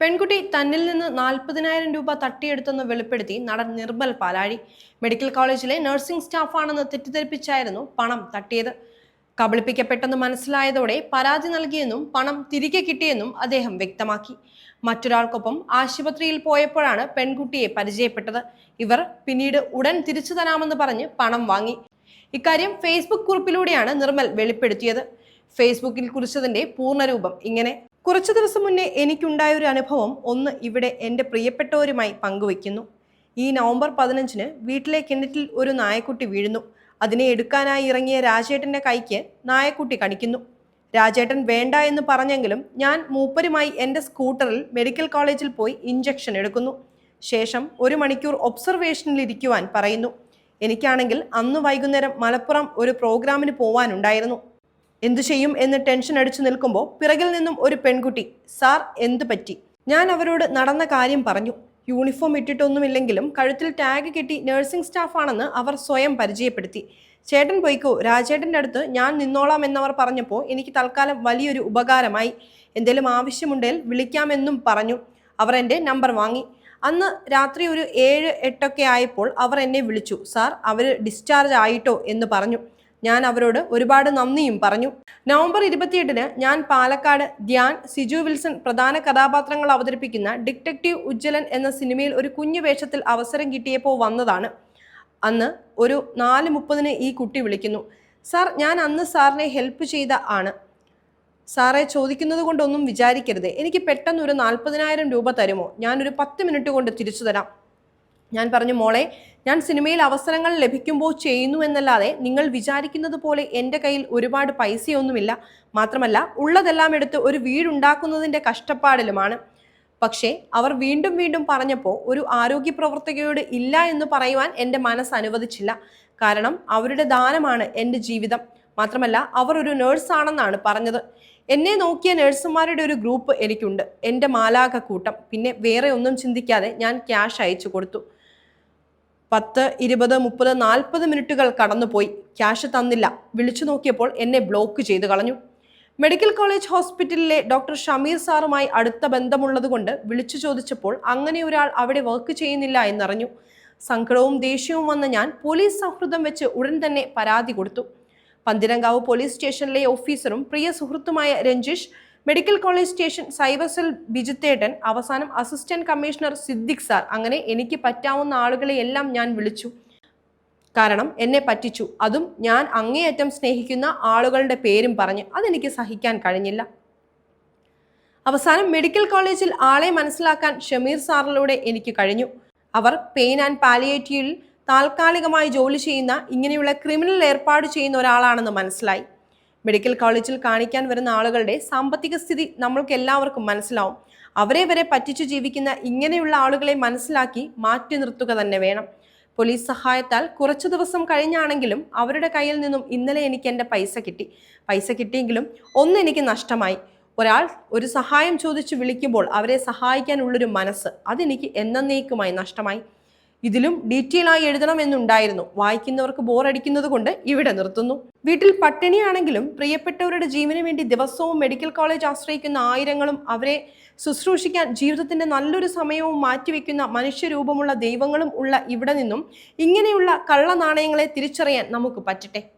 പെൺകുട്ടി തന്നിൽ നിന്ന് നാൽപ്പതിനായിരം രൂപ തട്ടിയെടുത്തെന്ന് വെളിപ്പെടുത്തി നടൻ നിർബൽ പാലാഴി. മെഡിക്കൽ കോളേജിലെ നഴ്സിംഗ് സ്റ്റാഫാണെന്ന് തെറ്റിദ്ധരിപ്പിച്ചായിരുന്നു പണം തട്ടിയത്. കബളിപ്പിക്കപ്പെട്ടെന്ന് മനസ്സിലായതോടെ പരാതി നൽകിയെന്നും പണം തിരികെ കിട്ടിയെന്നും അദ്ദേഹം വ്യക്തമാക്കി. മറ്റൊരാൾക്കൊപ്പം ആശുപത്രിയിൽ പോയപ്പോഴാണ് പെൺകുട്ടിയെ പരിചയപ്പെട്ടത്. ഇവർ പിന്നീട് ഉടൻ തിരിച്ചു തരാമെന്ന് പറഞ്ഞ് പണം വാങ്ങി. ഇക്കാര്യം ഫേസ്ബുക്ക് കുറിപ്പിലൂടെയാണ് നിർമ്മൽ വെളിപ്പെടുത്തിയത്. ഫേസ്ബുക്കിൽ കുറിച്ചതിന്റെ പൂർണരൂപം ഇങ്ങനെ. കുറച്ചു ദിവസം മുന്നേ എനിക്കുണ്ടായ ഒരു അനുഭവം ഒന്ന് ഇവിടെ എന്റെ പ്രിയപ്പെട്ടവരുമായി പങ്കുവയ്ക്കുന്നു. ഈ നവംബർ പതിനഞ്ചിന് വീട്ടിലെ കിണറ്റിൽ ഒരു നായക്കുട്ടി വീഴുന്നു. അതിനെ എടുക്കാനായി ഇറങ്ങിയ രാജേട്ടന്റെ കൈക്ക് നായക്കുട്ടി കടിക്കുന്നു. രാജേട്ടൻ വേണ്ട എന്ന് പറഞ്ഞെങ്കിലും ഞാൻ മൂപ്പരുമായി എന്റെ സ്കൂട്ടറിൽ മെഡിക്കൽ കോളേജിൽ പോയി ഇഞ്ചക്ഷൻ എടുക്കുന്നു. ശേഷം ഒരു മണിക്കൂർ ഒബ്സർവേഷനിൽ ഇരിക്കുവാൻ പറയുന്നു. എനിക്കാണെങ്കിൽ അന്ന് വൈകുന്നേരം മലപ്പുറം ഒരു പ്രോഗ്രാമിന് പോവാനുണ്ടായിരുന്നു. എന്തു ചെയ്യും എന്ന് ടെൻഷൻ അടിച്ചു നിൽക്കുമ്പോൾ പിറകിൽ നിന്നും ഒരു പെൺകുട്ടി സാർ എന്തു പറ്റി? ഞാൻ അവരോട് നടന്ന കാര്യം പറഞ്ഞു. യൂണിഫോം ഇട്ടിട്ടൊന്നുമില്ലെങ്കിലും കഴുത്തിൽ ടാഗ് കെട്ടി നഴ്സിംഗ് സ്റ്റാഫാണെന്ന് അവർ സ്വയം പരിചയപ്പെടുത്തി. ചേട്ടൻ പൊയ്ക്കോ രാജേട്ടന്റെ അടുത്ത് ഞാൻ നിന്നോളാം എന്നവർ പറഞ്ഞപ്പോൾ എനിക്ക് തൽക്കാലം വലിയൊരു ഉപകാരമായി. എന്തെങ്കിലും ആവശ്യമുണ്ടെങ്കിൽ വിളിക്കാമെന്നും പറഞ്ഞു. അവർ എന്റെ നമ്പർ വാങ്ങി. അന്ന് രാത്രി ഒരു ഏഴ് എട്ടൊക്കെ ആയപ്പോൾ അവർ എന്നെ വിളിച്ചു. സാർ അവർ ഡിസ്ചാർജ് ആയിട്ടോ? എന്ന് പറഞ്ഞു. ഞാൻ അവരോട് ഒരുപാട് നന്ദിയും പറഞ്ഞു. നവംബർ ഇരുപത്തിയെട്ടിന് ഞാൻ പാലക്കാട് ധ്യാൻ സിജു വിൽസൺ പ്രധാന കഥാപാത്രങ്ങൾ അവതരിപ്പിക്കുന്ന ഡിറ്റക്റ്റീവ് ഉജ്ജ്വലൻ എന്ന സിനിമയിൽ ഒരു കുഞ്ഞു വേഷത്തിൽ അവസരം കിട്ടിയപ്പോൾ വന്നതാണ്. അന്ന് ഒരു നാല് മുപ്പതിന് ഈ കുട്ടി വിളിക്കുന്നു. സാർ ഞാൻ അന്ന് സാറിനെ ഹെൽപ്പ് ചെയ്ത ആണ്. സാറെ ചോദിക്കുന്നത് കൊണ്ടൊന്നും വിചാരിക്കരുത്. എനിക്ക് പെട്ടെന്ന് ഒരു നാൽപ്പതിനായിരം രൂപ തരുമോ? ഞാനൊരു പത്ത് മിനിറ്റ് കൊണ്ട് തിരിച്ചു തരാം. ഞാൻ പറഞ്ഞു മോളെ ഞാൻ സിനിമയിൽ അവസരങ്ങൾ ലഭിക്കുമ്പോൾ ചെയ്യുന്നു എന്നല്ലാതെ നിങ്ങൾ വിചാരിക്കുന്നത് പോലെ എന്റെ കയ്യിൽ ഒരുപാട് പൈസയൊന്നുമില്ല. മാത്രമല്ല ഉള്ളതെല്ലാം എടുത്ത് ഒരു വീടുണ്ടാക്കുന്നതിന്റെ കഷ്ടപ്പാടിലുമാണ്. പക്ഷേ അവർ വീണ്ടും വീണ്ടും പറഞ്ഞപ്പോൾ ഒരു ആരോഗ്യ പ്രവർത്തകയോട് ഇല്ല എന്ന് പറയുവാൻ എന്റെ മനസ്സ് അനുവദിച്ചില്ല. കാരണം അവരുടെ ദാനമാണ് എന്റെ ജീവിതം. മാത്രമല്ല അവർ ഒരു നേഴ്സാണെന്നാണ് പറഞ്ഞത്. എന്നെ നോക്കിയ നേഴ്സുമാരുടെ ഒരു ഗ്രൂപ്പ് എനിക്കുണ്ട്. എന്റെ മാലാക കൂട്ടം. പിന്നെ വേറെ ഒന്നും ചിന്തിക്കാതെ ഞാൻ ക്യാഷ് അയച്ചു കൊടുത്തു. പത്ത് ഇരുപത് മുപ്പത് നാൽപ്പത് മിനിറ്റുകൾ കടന്നുപോയി. ക്യാഷ് തന്നില്ല. വിളിച്ചു നോക്കിയപ്പോൾ എന്നെ ബ്ലോക്ക് ചെയ്ത് കളഞ്ഞു. മെഡിക്കൽ കോളേജ് ഹോസ്പിറ്റലിലെ ഡോക്ടർ ഷമീർ സാറുമായി അടുത്ത ബന്ധമുള്ളതുകൊണ്ട് വിളിച്ചു ചോദിച്ചപ്പോൾ അങ്ങനെ ഒരാൾ അവിടെ വർക്ക് ചെയ്യുന്നില്ല എന്നറിഞ്ഞു. സങ്കടവും ദേഷ്യവും വന്ന ഞാൻ പോലീസ് സൗഹൃദം വെച്ച് ഉടൻ തന്നെ പരാതി കൊടുത്തു. പന്തിരങ്കാവ് പോലീസ് സ്റ്റേഷനിലെ ഓഫീസറും പ്രിയ സുഹൃത്തുമായ Ranjish medical college station cyber cell ബിജിത്തേട്ടൻ അവസാനം അസിസ്റ്റന്റ് കമ്മീഷണർ സിദ്ദിഖ് സാർ. അങ്ങനെ എനിക്ക് പറ്റാവുന്ന ആളുകളെ എല്ലാം ഞാൻ വിളിച്ചു. കാരണം എന്നെ പറ്റിച്ചു. അതും ഞാൻ അങ്ങേയറ്റം സ്നേഹിക്കുന്ന ആളുകളുടെ പേരും പറഞ്ഞ് അതെനിക്ക് സഹിക്കാൻ കഴിഞ്ഞില്ല. അവസാനം മെഡിക്കൽ കോളേജിൽ ആളെ മനസ്സിലാക്കാൻ ഷമീർ സാറിലൂടെ എനിക്ക് കഴിഞ്ഞു. അവർ പെയിൻ ആൻഡ് പാലിയേറ്റീവിൽ താൽക്കാലികമായി ജോലി ചെയ്യുന്ന ഇങ്ങനെയുള്ള ക്രിമിനൽ ഏർപ്പാട് ചെയ്യുന്ന ഒരാളാണെന്ന് മനസ്സിലായി. മെഡിക്കൽ കോളേജിൽ കാണിക്കാൻ വരുന്ന ആളുകളുടെ സാമ്പത്തിക സ്ഥിതി നമ്മൾക്ക് എല്ലാവർക്കും മനസ്സിലാവും. അവരെ വരെ പറ്റിച്ചു ജീവിക്കുന്ന ഇങ്ങനെയുള്ള ആളുകളെ മനസ്സിലാക്കി മാറ്റി നിർത്തുക തന്നെ വേണം. പോലീസ് സഹായത്താൽ കുറച്ചു ദിവസം കഴിഞ്ഞാണെങ്കിലും അവരുടെ കയ്യിൽ നിന്നും ഇന്നലെ എനിക്ക് എന്റെ പൈസ കിട്ടി. പൈസ കിട്ടിയെങ്കിലും ഒന്ന് എനിക്ക് നഷ്ടമായി. ഒരാൾ ഒരു സഹായം ചോദിച്ച് വിളിക്കുമ്പോൾ അവരെ സഹായിക്കാനുള്ളൊരു മനസ്സ് അതെനിക്ക് എന്നേക്കുമായി നഷ്ടമായി. ഇതിലും ഡീറ്റെയിൽ ആയി എഴുതണമെന്നുണ്ടായിരുന്നു വായിക്കുന്നവർക്ക് ബോറടിക്കുന്നത് കൊണ്ട് ഇവിടെ നിർത്തുന്നു. വീട്ടിൽ പട്ടിണിയാണെങ്കിലും പ്രിയപ്പെട്ടവരുടെ ജീവന് വേണ്ടി ദിവസവും മെഡിക്കൽ കോളേജ് ആശ്രയിക്കുന്ന ആയിരങ്ങളും അവരെ ശുശ്രൂഷിക്കാൻ ജീവിതത്തിന്റെ നല്ലൊരു സമയവും മാറ്റിവെക്കുന്ന മനുഷ്യരൂപമുള്ള ദൈവങ്ങളും ഉള്ള ഇവിടെ നിന്നും ഇങ്ങനെയുള്ള കള്ളനാണയങ്ങളെ തിരിച്ചറിയാൻ നമുക്ക് പറ്റട്ടെ.